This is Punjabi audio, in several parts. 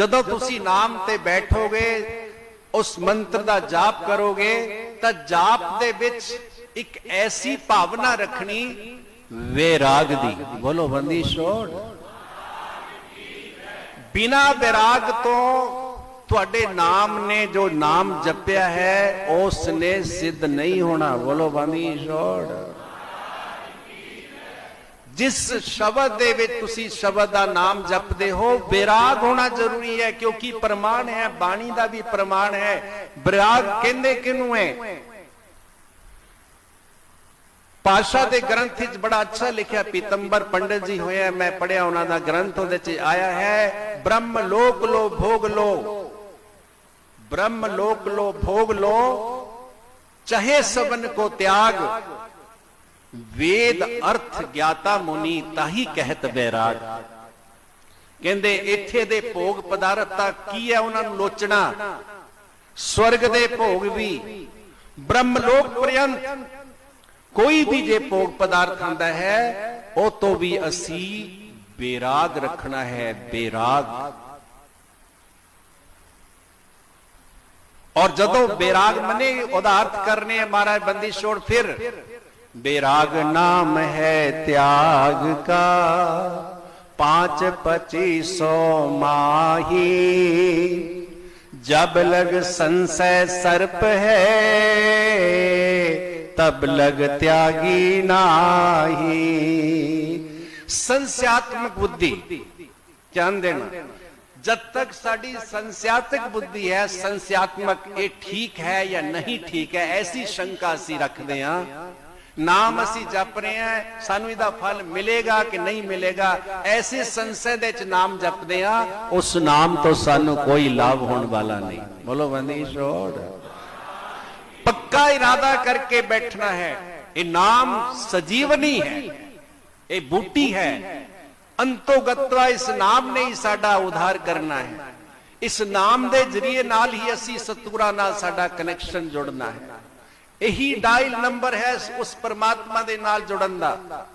ਜਦੋਂ ਤੁਸੀਂ ਨਾਮ ਤੇ ਬੈਠੋਗੇ, ਉਸ ਮੰਤਰ ਦਾ ਜਾਪ ਕਰੋਗੇ, ਤਾਂ ਜਾਪ ਦੇ ਵਿੱਚ ਇੱਕ ਐਸੀ ਭਾਵਨਾ ਰੱਖਣੀ ਵੈਰਾਗ ਦੀ। ਬੋਲੋ, ਬੰਦੀ ਛੋੜ। ਬਿਨਾ ਵਿਰਾਗ ਤੋਂ ਤੁਹਾਡੇ ਨਾਮ ਨੇ ਜੋ ਨਾਮ ਜਪਿਆ ਹੈ, ਉਸ ਨੇ ਸਿੱਧ ਨਹੀਂ ਹੋਣਾ। ਬੋਲੋ, ਬੰਦੀ ਛੋੜ। ਜਿਸ ਸ਼ਬਦ ਦੇ ਵਿੱਚ ਤੁਸੀਂ ਸ਼ਬਦ ਦਾ ਨਾਮ ਜਪਦੇ ਹੋ ਵਿਰਾਗ ਹੋਣਾ ਜ਼ਰੂਰੀ ਹੈ ਕਿਉਂਕਿ ਪ੍ਰਮਾਣ ਹੈ, ਬਾਣੀ ਦਾ ਵੀ ਪ੍ਰਮਾਣ ਹੈ। ਵਿਰਾਗ ਕਹਿੰਦੇ ਕਿਨੂੰ ਹੈ? ਪਾਸ਼ਾ ਦੇ ਗ੍ਰੰਥ ਵਿੱਚ ਬੜਾ ਅੱਛਾ ਲਿਖਿਆ, ਪੀਤੰਬਰ ਪੰਡਿਤ ਜੀ ਹੋਇਆ, ਮੈਂ ਪੜਿਆ ਉਹਨਾਂ ਦਾ ਗ੍ਰੰਥ, ਉਹਦੇ ਚ ਆਇਆ ਹੈ, ਬ੍ਰਹਮ ਲੋਕ ਲੋ ਭੋਗ ਲੋ। ਬ੍ਰਹਮ ਲੋਕ ਲੋ ਭੋਗ ਲੋ, ਚਾਹੇ ਸਬਨ ਕੋ ਤਿਆਗ ਵੇਦ ਅਰਥ ਗਿਆਤਾ ਮੁਨੀ ਤਾਹੀ ਕਹਿਤ ਬੈਰਾਗ। ਕਹਿੰਦੇ, ਇੱਥੇ ਦੇ ਭੋਗ ਪਦਾਰਥ ਤਾਂ ਕੀ ਹੈ ਉਹਨਾਂ ਨੂੰ ਲੋਚਣਾ? ਸਵਰਗ ਦੇ ਭੋਗ ਵੀ ਬ੍ਰਹਮ ਲੋਕ ਪ੍ਰਿਯੰਤ ਕੋਈ ਵੀ ਜੇ ਭੋਗ ਪਦਾਰਥ ਆਂਦਾ ਹੈ, ਉਹ ਤੋਂ ਵੀ ਅਸੀਂ ਬੇਰਾਗ ਰੱਖਣਾ ਹੈ, ਬੇਰਾਗ। ਔਰ ਜਦੋਂ ਬੇਰਾਗ ਮੰਨੇ, ਉਹਦਾ ਅਰਥ ਕਰਨੇ ਹੈ ਮਹਾਰਾਜ, ਬੰਦੀ ਛੋੜ ਫਿਰ। विराग नाम है त्याग का, पाँच पचीसो माही। जब लग संशय सर्प है, तब लग त्यागी नाही। संस्यात्मक बुद्धि, ध्यान देना। जब तक साड़ी संस्यात्मक बुद्धि है संस्यात्मक ये ठीक है या नहीं ठीक है, ऐसी शंका सी रख दे हाँ। ਨਾਮ ਅਸੀਂ ਜਪ ਰਹੇ ਹਾਂ, ਸਾਨੂੰ ਇਹਦਾ ਫਲ ਮਿਲੇਗਾ ਕਿ ਨਹੀਂ ਮਿਲੇਗਾ? ਐਸੇ ਸੰਸੈ ਦੇ ਨਾਮ ਜਪਦੇ ਆ ਉਸ ਨਾਮ ਤੋਂ ਸਾਨੂੰ ਕੋਈ ਲਾਭ ਹੋਣ ਵਾਲਾ ਨਹੀਂ। ਬੋਲੋ ਬੰਦੀ ਛੋੜ ਪੱਕਾ ਇਰਾਦਾ ਕਰਕੇ ਬੈਠਣਾ ਹੈ। ਇਹ ਨਾਮ ਸਜੀਵਨੀ ਹੈ। ਇਹ ਬੂਟੀ ਹੈ। ਅੰਤੋਗਤਵਾ ਇਸ ਨਾਮ ਨੇ ਹੀ ਸਾਡਾ ਉਧਾਰ ਕਰਨਾ ਹੈ। ਇਸ ਨਾਮ ਦੇ ਜਰੀਏ ਨਾਲ ਹੀ ਅਸੀਂ ਸਤਿਗੁਰਾਂ ਨਾਲ ਸਾਡਾ ਕਨੈਕਸ਼ਨ ਜੁੜਨਾ ਹੈ। ਇਹੀ ਡਾਇਲ ਨੰਬਰ ਹੈ ਉਸ ਪਰਮਾਤਮਾ ਦੇ ਨਾਲ ਜੁੜਨ ਦਾ,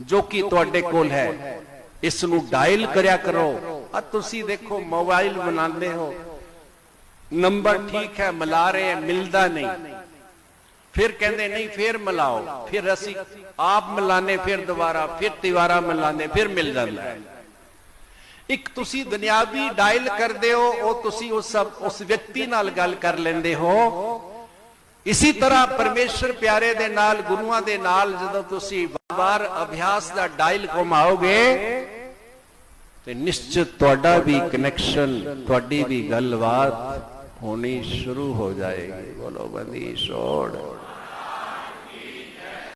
ਜੋ ਕਿ ਤੁਹਾਡੇ ਕੋਲ ਹੈ। ਇਸ ਨੂੰ ਡਾਇਲ ਕਰਿਆ ਕਰੋ। ਆ ਤੁਸੀਂ ਦੇਖੋ ਮੋਬਾਈਲ ਬਣਾਉਂਦੇ ਹੋ। ਨੰਬਰ ਠੀਕ ਹੈ, ਮਿਲਾ ਰਹੇ ਮਿਲਦਾ ਨਹੀਂ। ਫਿਰ ਕਹਿੰਦੇ, ਨਹੀਂ, ਫਿਰ ਮਿਲਾਓ। ਫਿਰ ਅਸੀਂ ਆਪ ਮਿਲਾਨੇ ਫਿਰ ਦੁਬਾਰਾ, ਫਿਰ ਤਿਵਾਰਾ ਮਿਲਾਨੇ ਫਿਰ ਮਿਲ ਜਾਂਦਾ ਹੈ। ਇੱਕ ਤੁਸੀਂ ਦੁਨਿਆਵੀ ਡਾਇਲ ਕਰਦੇ ਹੋ, ਉਹ ਤੁਸੀਂ ਉਸ ਉਸ ਵਿਅਕਤੀ ਨਾਲ ਗੱਲ ਕਰ ਲੈਂਦੇ ਹੋ। ਇਸੇ ਤਰ੍ਹਾਂ ਪਰਮੇਸ਼ਰ ਪਿਆਰੇ ਦੇ ਨਾਲ, ਗੁਰੂਆਂ ਦੇ ਨਾਲ ਜਦੋਂ ਤੁਸੀਂ ਵਾਰ ਅਭਿਆਸ ਦਾ ਡਾਇਲ ਘੁਮਾਓਗੇ ਤੇ ਨਿਸ਼ਚਿਤ ਤੁਹਾਡਾ ਵੀ ਕਨੈਕਸ਼ਨ ਤੁਹਾਡੀ ਵੀ ਗੱਲਬਾਤ ਹੋਣੀ ਸ਼ੁਰੂ ਹੋ ਜਾਏਗੀ। ਬੋਲੋ ਬੰਦੀ, ਛੋੜ।